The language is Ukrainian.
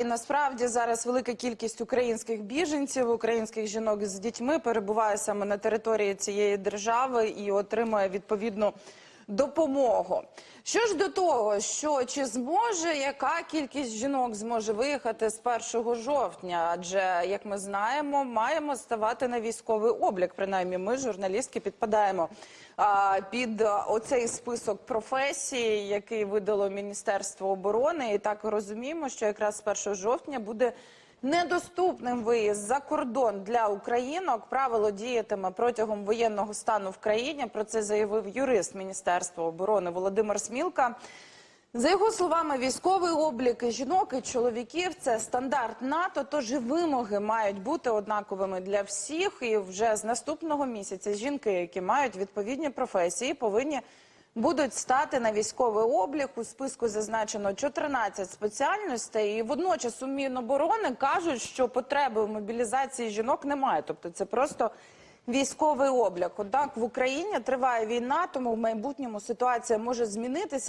І насправді зараз велика кількість українських біженців, українських жінок з дітьми перебуває саме на території цієї держави і отримує відповідну допомогу. Що ж до того, що чи зможе яка кількість жінок зможе виїхати з 1 жовтня? Адже як ми знаємо, маємо ставати на військовий облік. Принаймні, ми журналістки підпадаємо під оцей список професій, який видало Міністерство оборони, і так розуміємо, що якраз з 1 жовтня буде. Недоступним виїзд за кордон для українок правило діятиме протягом воєнного стану в країні. Про це заявив юрист Міністерства оборони Володимир Смілка. За його словами, військовий облік жінок і чоловіків це стандарт НАТО. Тож і вимоги мають бути однаковими для всіх. І вже з наступного місяця жінки, які мають відповідні професії, повинні будуть стати на військовий облік. У списку зазначено 14 спеціальностей. І водночас у Міноборони кажуть, що потреби в мобілізації жінок немає. Тобто це просто військовий облік. Однак в Україні триває війна, тому в майбутньому ситуація може змінитися.